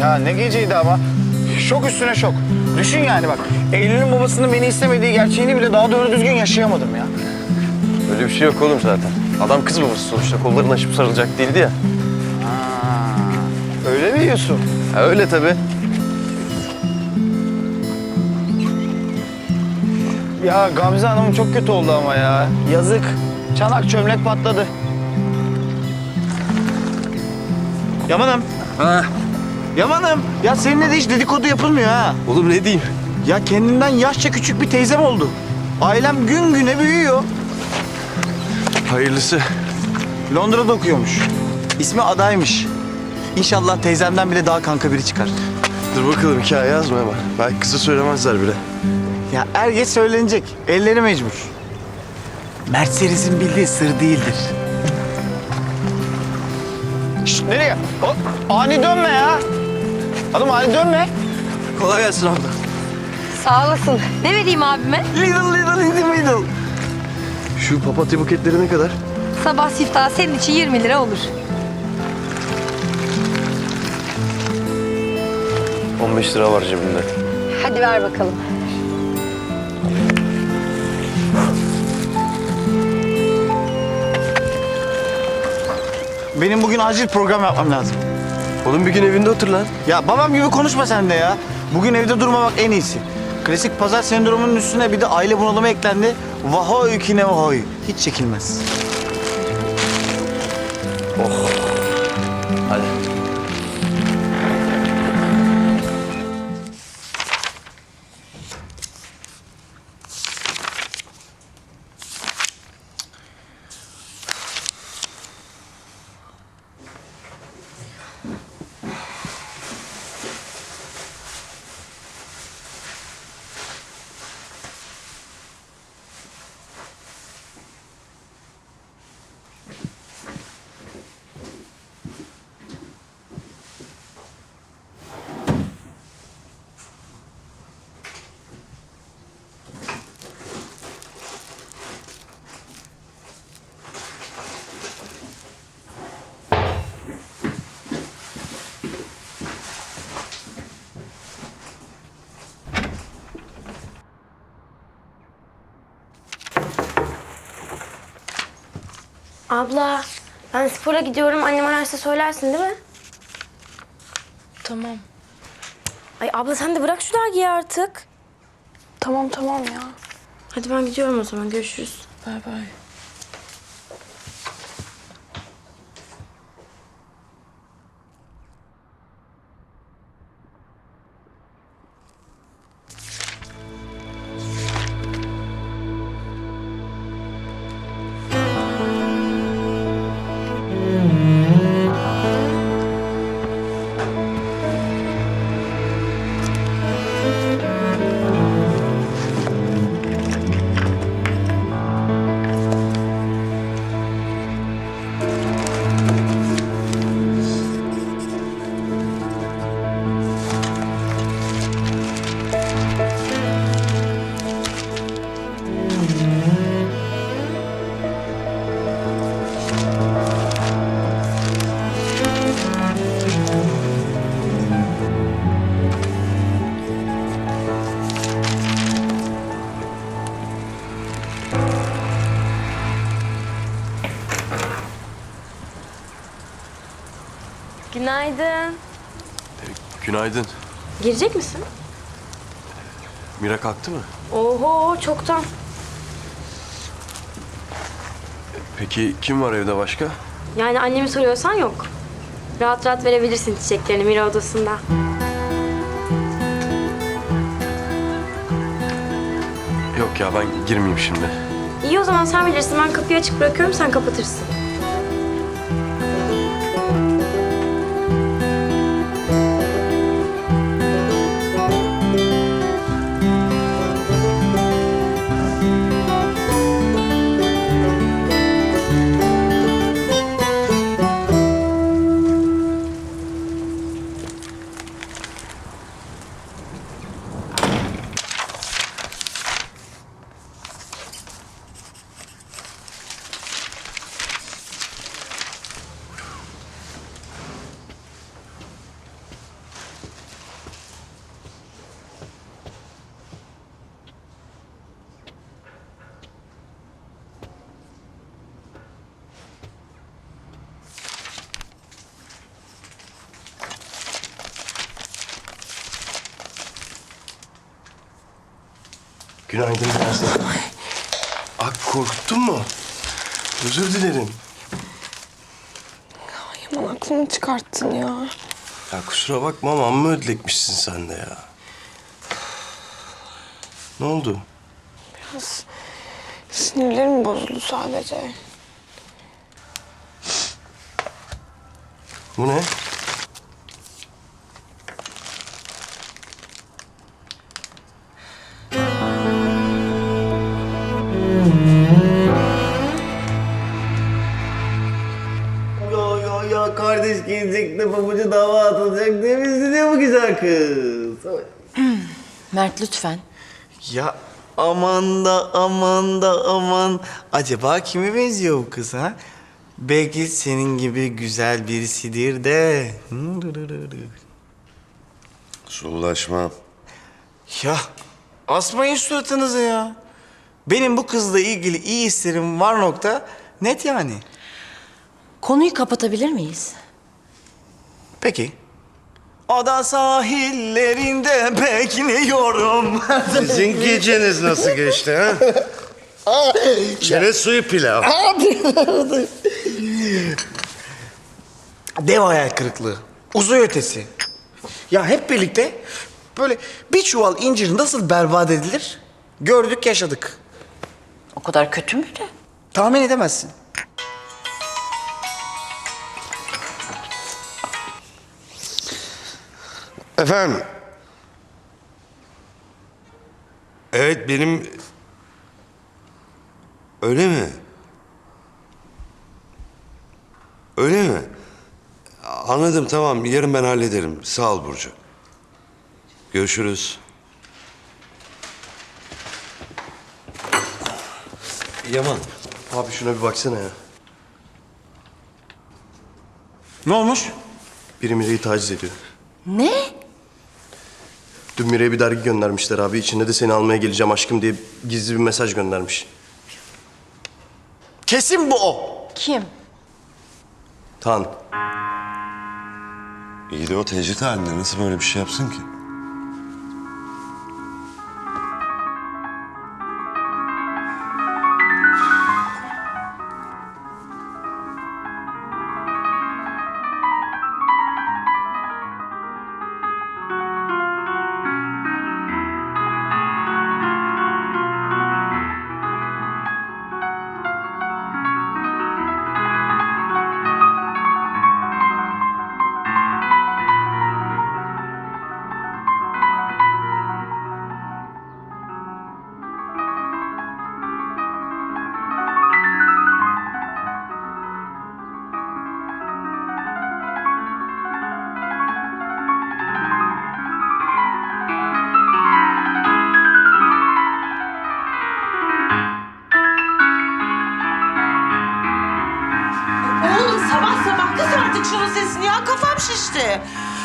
Ya ne geceydi ama. Şok üstüne şok. Düşün yani bak. Eylül'ün babasının beni istemediği gerçeğini bile daha doğru düzgün yaşayamadım ya. Öyle bir şey yok oğlum zaten. Adam kız babası sonuçta kollarını açıp sarılacak değildi ya. Öyle mi diyorsun? Ha öyle tabii. Ya Gamze Hanım çok kötü oldu ama ya. Yazık. Çanak çömlek patladı. Yamanım. Ha. Yamanım. Ya seninle de hiç dedikodu yapılmıyor ha. Oğlum ne diyeyim? Ya kendinden yaşça küçük bir teyzem oldu. Ailem gün güne büyüyor. Hayırlısı. Londra'da okuyormuş. İsmi Adaymış. İnşallah teyzemden bile daha kanka biri çıkar. Dur bakalım hikaye yazma ama. Belki kıza söylemezler bile. Ya er geç söylenecek. Elleri mecbur. Mercedes'in bildiği sır değildir. Şşt nereye? Hop, ani dönme ya. Oğlum ani dönme. Kolay gelsin abla. Sağ olasın. Ne vereyim abime? Little little little little. Şu papatya buketleri ne kadar? Sabah siftahı senin için 20 lira olur. 15 lira var cebimde. Hadi ver bakalım. Benim bugün acil program yapmam lazım. Oğlum bir gün evinde otur lan. Ya babam gibi konuşma sen de ya. Bugün evde durmamak en iyisi. Klasik pazar sendromunun üstüne bir de aile bunalımı eklendi. Vahoy kine vahoy. Hiç çekilmez. Abla, ben spora gidiyorum. Annem ararsa söylersin değil mi? Tamam. Ay abla sen de bırak şu dergiyi artık. Tamam tamam ya. Hadi ben gidiyorum o zaman. Görüşürüz. Bay bay. Günaydın. Günaydın. Girecek misin? Mira kalktı mı? Oho çoktan. Peki kim var evde başka? Yani annemi soruyorsan yok. Rahat rahat verebilirsin çiçeklerini Mira odasında. Yok ya ben girmeyeyim şimdi. İyi o zaman sen bilirsin. Ben kapıyı açık bırakıyorum sen kapatırsın. Günaydın Nazlı. Ak korktun mu? Özür dilerim. Yaman aklını çıkarttın ya. Ya kusura bakma ama amma ödlekmişsin sen de ya. Ne oldu? Biraz sinirlerim bozuldu sadece. Bu ne? Mert lütfen. Ya aman da aman da aman. Acaba kime benziyor bu kız ha? Belki senin gibi güzel birisidir de. Sullaşmam. Ya asmayın suratınızı ya. Benim bu kızla ilgili iyi hislerim var nokta. Net yani. Konuyu kapatabilir miyiz? Peki. Ada sahillerinde bekliyorum. Sizin geceniz nasıl geçti ha? Çerez suyu pilav. Dev hayal kırıklığı. Uzay ötesi. Ya hep birlikte böyle bir çuval incir nasıl berbat edilir? Gördük, yaşadık. O kadar kötü müydü? Tahmin edemezsin. Efendim. Evet benim... Öyle mi? Öyle mi? Anladım tamam yarın ben hallederim. Sağ ol Burcu. Görüşürüz. Yaman. Abi şuna bir baksana ya. Ne olmuş? Biri Mire'yi taciz ediyor. Ne? Dün Mire'ye bir dergi göndermişler abi. İçinde de seni almaya geleceğim aşkım diye gizli bir mesaj göndermiş. Kesin bu o. Kim? Tan. İyi de o tecrit halinde nasıl böyle bir şey yapsın ki?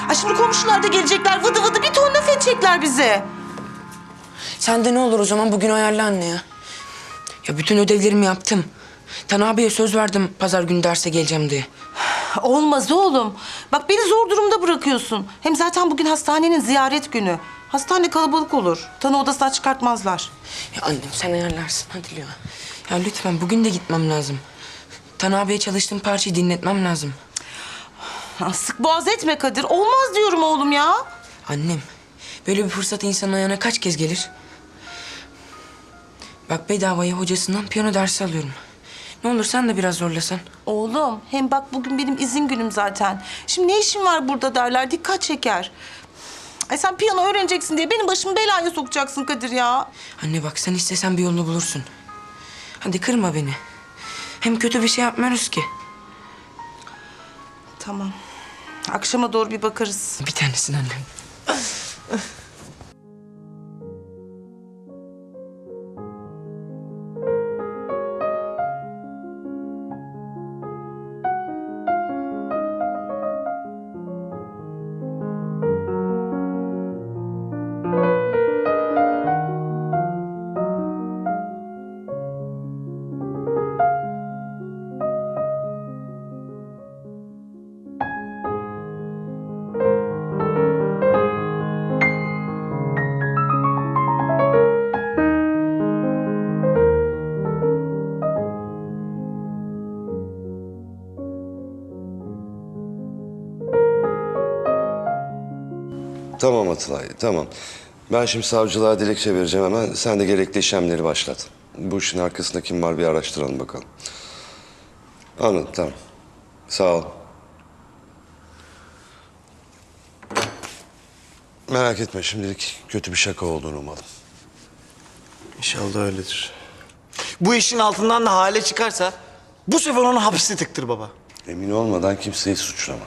Ay şimdi komşular da gelecekler vıdı vıdı bir ton laf edecekler bize. Sen de ne olur o zaman bugün ayarla anne ya. Ya bütün ödevlerimi yaptım. Tan abiye söz verdim pazar günü derse geleceğim diye. Olmaz oğlum. Bak beni zor durumda bırakıyorsun. Hem zaten bugün hastanenin ziyaret günü. Hastane kalabalık olur. Tanı odasına çıkartmazlar. Ya annem sen ayarlarsın hadi ya. Ya lütfen bugün de gitmem lazım. Tan abiye çalıştığım parçayı dinletmem lazım. Sık boğaz etme Kadir. Olmaz diyorum oğlum ya. Annem böyle bir fırsat insanın ayağına kaç kez gelir? Bak bedavaya hocasından piyano dersi alıyorum. Ne olur sen de biraz zorlasan. Oğlum hem bak bugün benim izin günüm zaten. Şimdi ne işin var burada derler dikkat çeker. Ay sen piyano öğreneceksin diye benim başımı belaya sokacaksın Kadir ya. Anne bak sen istesen bir yolunu bulursun. Hadi kırma beni. Hem kötü bir şey yapmıyoruz ki. Tamam. Akşama doğru bir bakarız. Bir tanesin annem. Atılay, tamam. Ben şimdi savcılığa dilekçe vereceğim hemen. Sen de gerekli işlemleri başlat. Bu işin arkasında kim var bir araştıralım bakalım. Anladım, tamam. Sağ ol. Merak etme şimdilik kötü bir şaka olduğunu umalım. İnşallah öyledir. Bu işin altından da hale çıkarsa bu sefer onu hapiste tıktır baba. Emin olmadan kimseyi suçlama.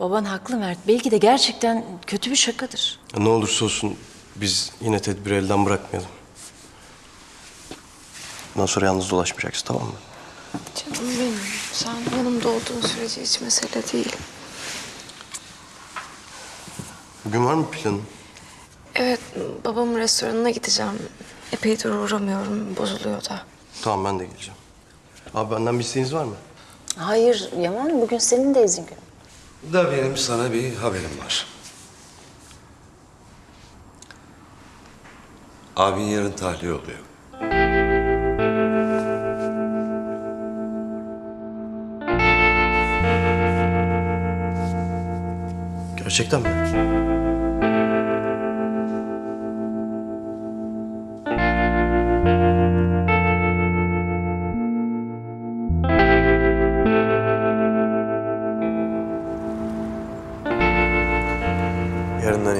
Baban haklı Mert. Belki de gerçekten kötü bir şakadır. Ne olursa olsun biz yine tedbiri elden bırakmayalım. Bundan sonra yalnız dolaşmayacaksın tamam mı? Canım benim. Sen yanımda olduğun sürece hiç mesele değil. Bugün var mı planın? Evet, babamın restoranına gideceğim. Epeydir uğramıyorum, bozuluyor da. Tamam ben de geleceğim. Abi benden bir isteğiniz var mı? Hayır Yaman bugün senin de izin günün. Da benim sana bir haberim var. Abin yarın tahliye oluyor. Gerçekten mi?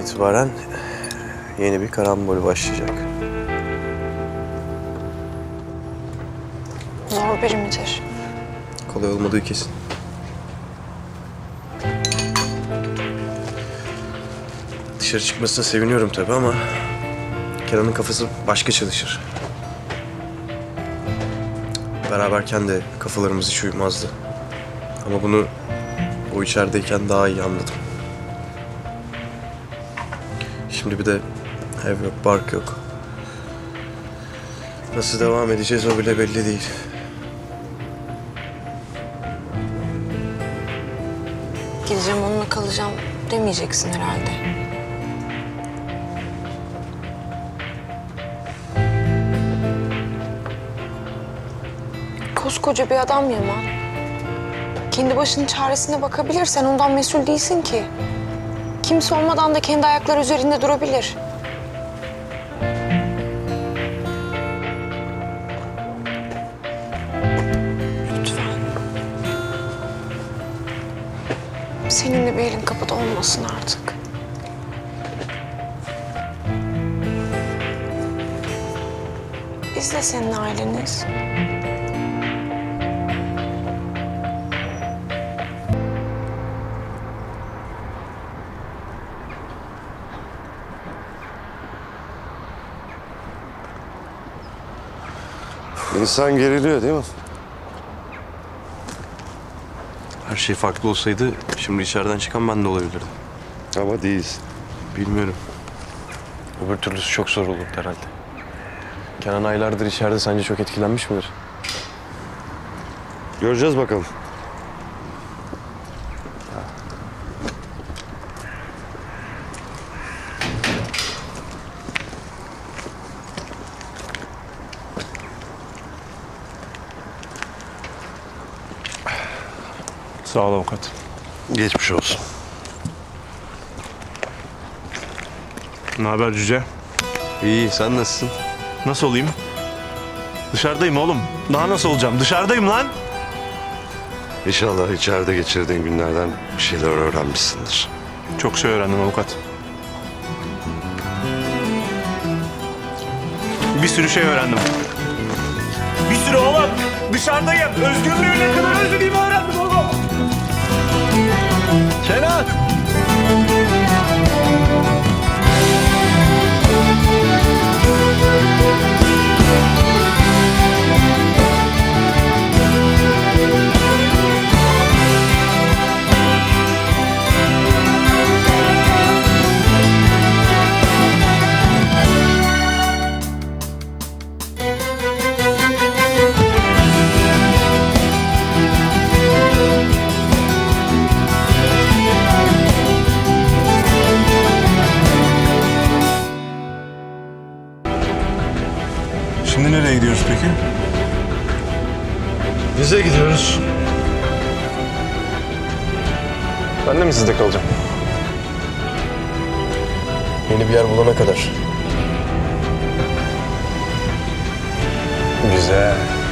İtibaren yeni bir karambol başlayacak. Zor biri midir? Kolay olmadığı kesin. Dışarı çıkmasına seviniyorum tabii ama Kenan'ın kafası başka çalışır. Beraberken de kafalarımız hiç uyumazdı. Ama bunu o içerideyken daha iyi anladım. Şimdi bir de ev yok, bark yok. Nasıl devam edeceğiz o bile belli değil. Gideceğim onunla kalacağım demeyeceksin herhalde. Koskoca bir adam Yaman. Kendi başının çaresine bakabilir. Sen ondan mesul değilsin ki. Kimse olmadan da kendi ayakları üzerinde durabilir. Lütfen. Senin de bir elin kapıda olmasın artık. Biz de senin aileniz. İnsan geriliyor değil mi? Her şey farklı olsaydı şimdi içeriden çıkan ben de olabilirdim. Ama değilsin. Bilmiyorum. Öbür türlüsü çok zor olurdu herhalde. Kenan aylardır içeride sence çok etkilenmiş midir? Göreceğiz bakalım. Sağ ol avukat. Geçmiş olsun. Ne haber Cüce? İyi, sen nasılsın? Nasıl olayım? Dışarıdayım oğlum. Daha nasıl olacağım? Dışarıdayım lan. İnşallah içeride geçirdiğin günlerden bir şeyler öğrenmişsindir. Çok şey öğrendim avukat. Bir sürü şey öğrendim. Bir sürü oğlum. Dışarıdayım. Özgürlüğü ne kadar oğlum. Kenan. Güzel.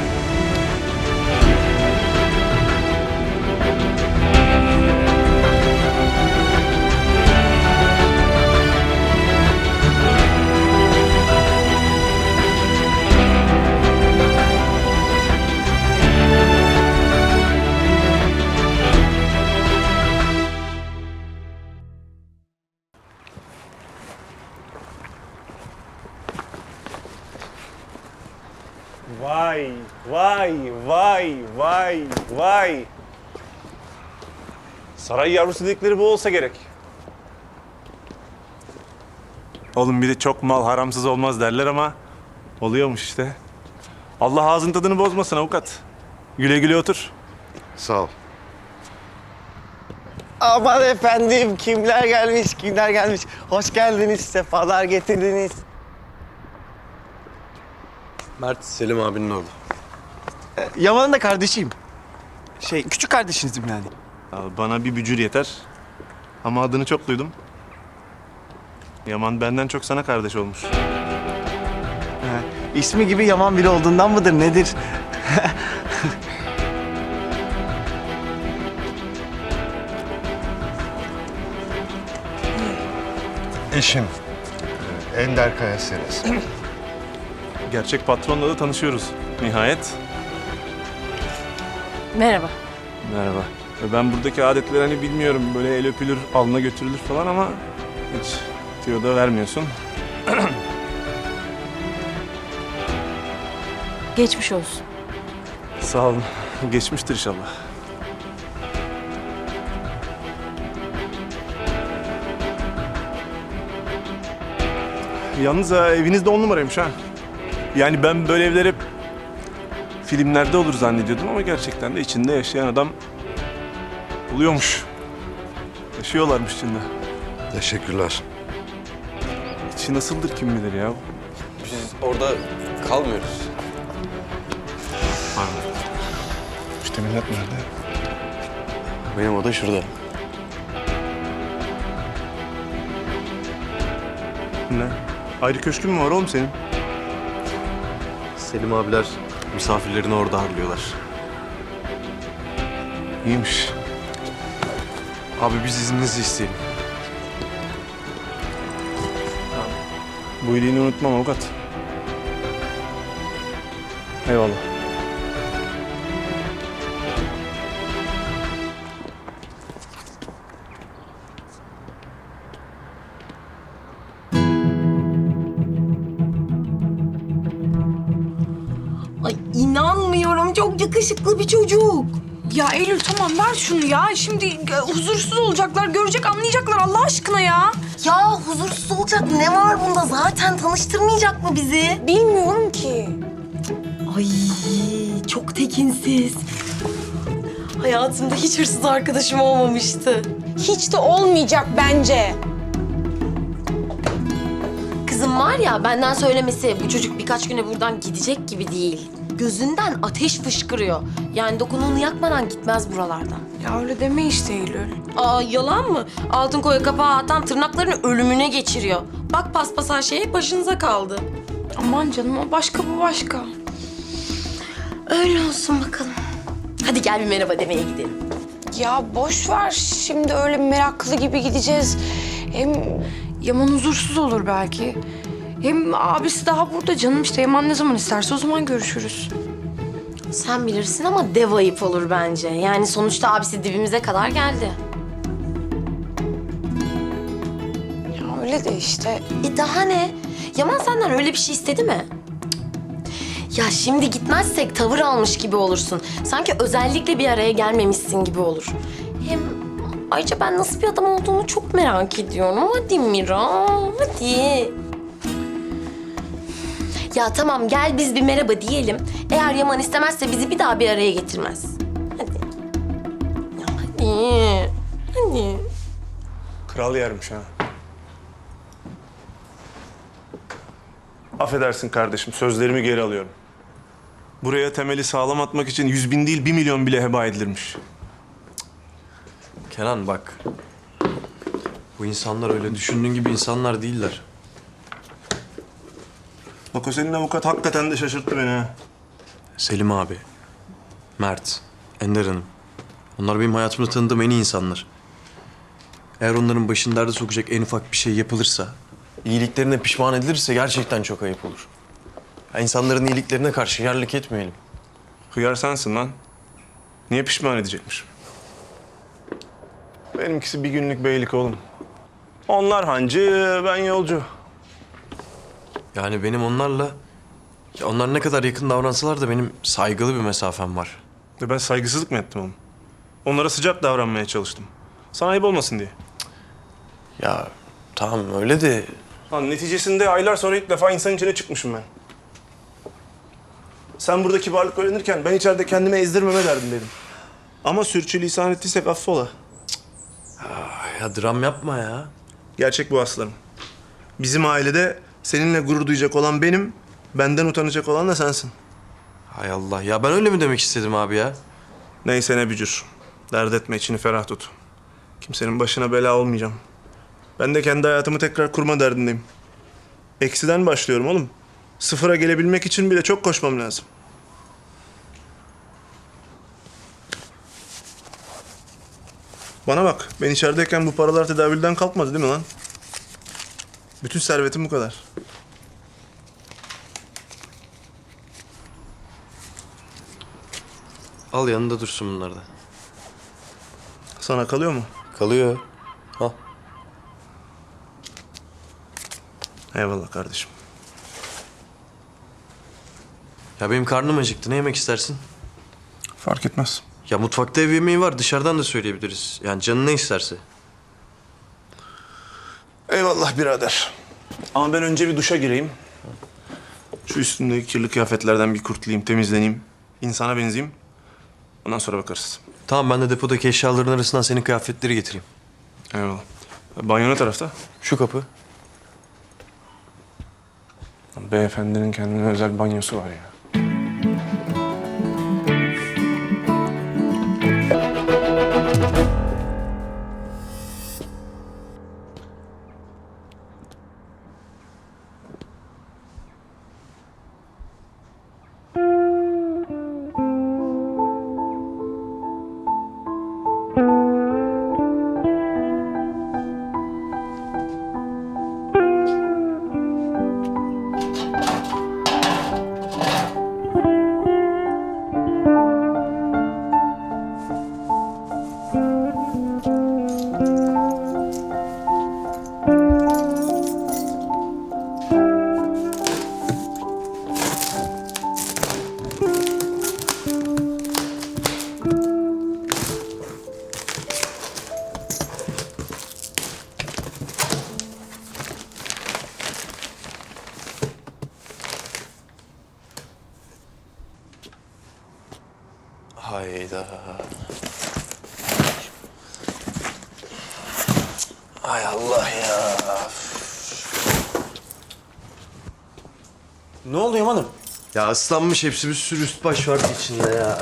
Saray yavrusu dedikleri bu olsa gerek. Oğlum bir de çok mal haramsız olmaz derler ama oluyormuş işte. Allah ağzın tadını bozmasın avukat. Güle güle otur. Sağ ol. Aman efendim kimler gelmiş kimler gelmiş. Hoş geldiniz sefalar getirdiniz. Mert Selim abinin oğlu. Yaman'ın da kardeşiyim. Şey küçük kardeşinizim yani. Bana bir bücür yeter. Ama adını çok duydum. Yaman benden çok sana kardeş olmuş. İsmi gibi Yaman biri olduğundan mıdır nedir? Eşim. Ender Kaya Seres. Gerçek patronla da tanışıyoruz nihayet. Merhaba. Merhaba. Ben buradaki adetleri hani bilmiyorum. Böyle el öpülür, alnına götürülür falan ama hiç tüyo da vermiyorsun. Geçmiş olsun. Sağ olun. Geçmiştir inşallah. Yalnız ha, eviniz de on numaraymış ha. Yani ben böyle evler hep filmlerde olur zannediyordum ama gerçekten de içinde yaşayan adam oluyormuş. Yaşıyorlarmış içinde. Teşekkürler. İçi nasıldır kim bilir ya. Biz orada kalmıyoruz. İşte millet nerede? Benim oda şurada. Ne? Ayrı köşkün mü var oğlum senin? Selim abiler misafirlerini orada ağırlıyorlar. İyiymiş. Abi biz izninizi isteyelim. Bu iyiliğini unutmam avukat. Eyvallah. Ya Eylül tamam ver şunu ya. Şimdi e, huzursuz olacaklar, görecek, anlayacaklar Allah aşkına ya. Ya huzursuz olacak ne var bunda? Zaten tanıştırmayacak mı bizi? Bilmiyorum ki. Ay çok tekinsiz. Hayatımda hiç hırsız arkadaşım olmamıştı. Hiç de olmayacak bence. Kızım var ya benden söylemesi bu çocuk birkaç güne buradan gidecek gibi değil. Gözünden ateş fışkırıyor. Yani dokunuğunu yakmadan gitmez buralardan. Ya öyle deme işte Eylül. Aa yalan mı? Altın koya kapağı atan tırnaklarını ölümüne geçiriyor. Bak paspas her şey başınıza kaldı. Aman canım o başka bu başka. Öyle olsun bakalım. Hadi gel bir merhaba demeye gidelim. Ya boş ver şimdi öyle meraklı gibi gideceğiz. Hem Yaman huzursuz olur belki. Hem abisi daha burada canım işte Yaman ne zaman isterse o zaman görüşürüz. Sen bilirsin ama dev ayıp olur bence. Yani sonuçta abisi dibimize kadar geldi. Ya öyle de işte. E daha ne? Yaman senden öyle bir şey istedi mi? Cık. Ya şimdi gitmezsek tavır almış gibi olursun. Sanki özellikle bir araya gelmemişsin gibi olur. Hem ayrıca ben nasıl bir adam olduğunu çok merak ediyorum. Hadi Mira, hadi. Ya tamam gel biz bir merhaba diyelim. Eğer Yaman istemezse bizi bir daha bir araya getirmez. Hadi. Ya hadi. Hadi. Kral yermiş ha. Affedersin kardeşim, sözlerimi geri alıyorum. Buraya temeli sağlam atmak için yüz bin değil bir milyon bile heba edilirmiş. Kenan bak. Bu insanlar öyle düşündüğün gibi insanlar değiller. Bak o senin avukat hakikaten de şaşırttı beni ha. Selim abi, Mert, Ender Hanım. Onlar benim hayatımda tanıdığım en iyi insanlar. Eğer onların başını derde sokacak en ufak bir şey yapılırsa, iyiliklerine pişman edilirse gerçekten çok ayıp olur. Ya insanların iyiliklerine karşı yerlik etmeyelim. Hıyar sensin lan. Niye pişman edecekmiş? Benimkisi bir günlük beylik oğlum. Onlar hancı, ben yolcu. Yani benim onlarla... Ya onlar ne kadar yakın davransalar da benim saygılı bir mesafem var. Ve ben saygısızlık mı ettim oğlum? Onlara sıcak davranmaya çalıştım. Sana ayıp olmasın diye. Ya tamam öyle de... Lan neticesinde aylar sonra ilk defa insan içine çıkmışım ben. Sen burada kibarlık öğrenirken ben içeride kendimi ezdirmeme derdindeydim. Ama sürçülisan ettiysek affola. Ya dram yapma ya. Gerçek bu aslanım. Bizim ailede seninle gurur duyacak olan benim, benden utanacak olan da sensin. Hay Allah ya ben öyle mi demek istedim abi ya? Neyse ne bücür. Dert etme içini ferah tut. Kimsenin başına bela olmayacağım. Ben de kendi hayatımı tekrar kurma derdindeyim. Eksiden başlıyorum oğlum. Sıfıra gelebilmek için bile çok koşmam lazım. Bana bak, ben içerideyken bu paralar tedavülden kalkmadı değil mi lan? Bütün servetim bu kadar. Al yanında dursun bunlar da. Sana kalıyor mu? Kalıyor. Al. Eyvallah kardeşim. Ya benim karnım acıktı. Ne yemek istersin? Fark etmez. Ya mutfakta ev yemeği var. Dışarıdan da söyleyebiliriz. Yani canın ne isterse. Eyvallah birader. Ama ben önce bir duşa gireyim. Şu üstümdeki kirli kıyafetlerden bir kurtulayım, temizleneyim. insana benzeyeyim. Ondan sonra bakarız. Tamam ben de depodaki eşyaların arasından senin kıyafetleri getireyim. Eyvallah. Banyo ne tarafta? Şu kapı. Beyefendinin kendine özel banyosu var ya. Islanmış hepsi bir sürü üst baş var içinde ya.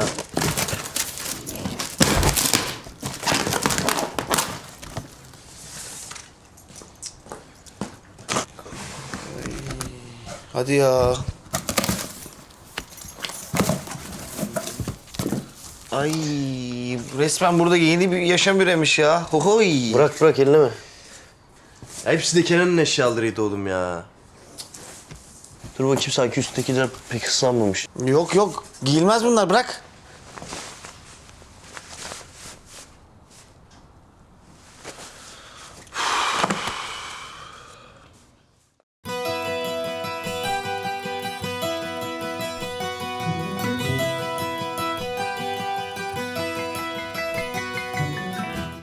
Hadi ya. Ay resmen burada yeni bir yaşam üremiş ya. Hohoy. Bırak bırak elleme. Ya hepsi de Kenan'ın eşyalarıydı oğlum ya. Dur bakayım sanki üsttekiler pek ıslanmamış. Yok yok giyilmez bunlar bırak.